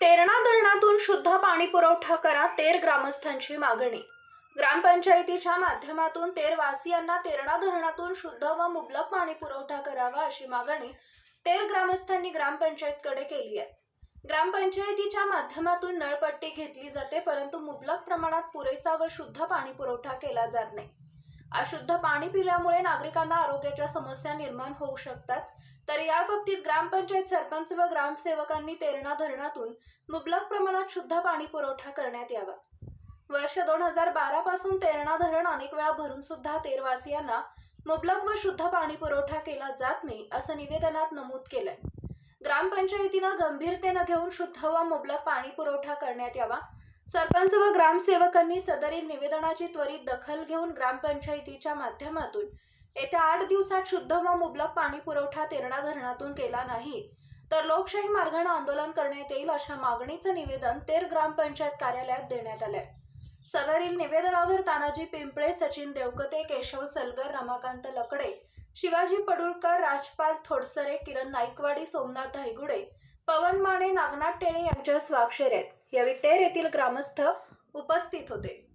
तेरणा धरणातून शुद्ध पाणी पुरवठा करा तेर ग्रामस्थांची मागणी. ग्रामपंचायतीच्या माध्यमातून तेरवासियांना तेरणा धरणातून शुद्ध व मुबलक पाणी पुरवठा करावा अशी मागणी तेर ग्रामस्थांनी ग्रामपंचायतकडे केली आहे. ग्रामपंचायतीच्या माध्यमातून नळपट्टी घेतली जाते परंतु मुबलक प्रमाणात पुरेसा व शुद्ध पाणी पुरवठा केला जात नाही. अशुद्ध पाणी पिल्यामुळे नागरिकांना आरोग्याच्या समस्या निर्माण होऊ शकतात. तर या बाबतीत ग्रामपंचायत सरपंच व ग्रामसेवकांनी तेरणा धरणातून मुबलक प्रमाणात शुद्ध पाणी पुरवठा करण्यात यावा. वर्ष दोन हजार बारा पासून तेरणा धरण अनेक वेळा भरून सुद्धा तेरवासियांना मुबलक व शुद्ध पाणी पुरवठा केला जात नाही असं निवेदनात नमूद केलंय. ग्रामपंचायतीनं गंभीरतेनं घेऊन शुद्ध व मुबलक पाणी पुरवठा करण्यात यावा. सरपंच व ग्रामसेवकांनी सदरील निवेदनाची त्वरित दखल घेऊन ग्रामपंचायतीच्या माध्यमातून येत्या आठ दिवसात शुद्ध व मुबलक पाणी पुरवठा तेरणा धरणातून केला नाही. तर लोकशाही मार्गाने आंदोलन करण्यात येईल अशा मागणीचं निवेदन तेर ग्रामपंचायत कार्यालयात देण्यात आलंय. सदरील निवेदनावर तानाजी पिंपळे सचिन देवकते केशव सलगर रमाकांत लकडे शिवाजी पडुळकर राजपाल थोडसरे किरण नाईकवाडी सोमनाथ धायगुडे पवन माने नागनाथ टेणे यांच्या स्वाक्षर आहेत यावेळी तेर येथील ग्रामस्थ उपस्थित होते.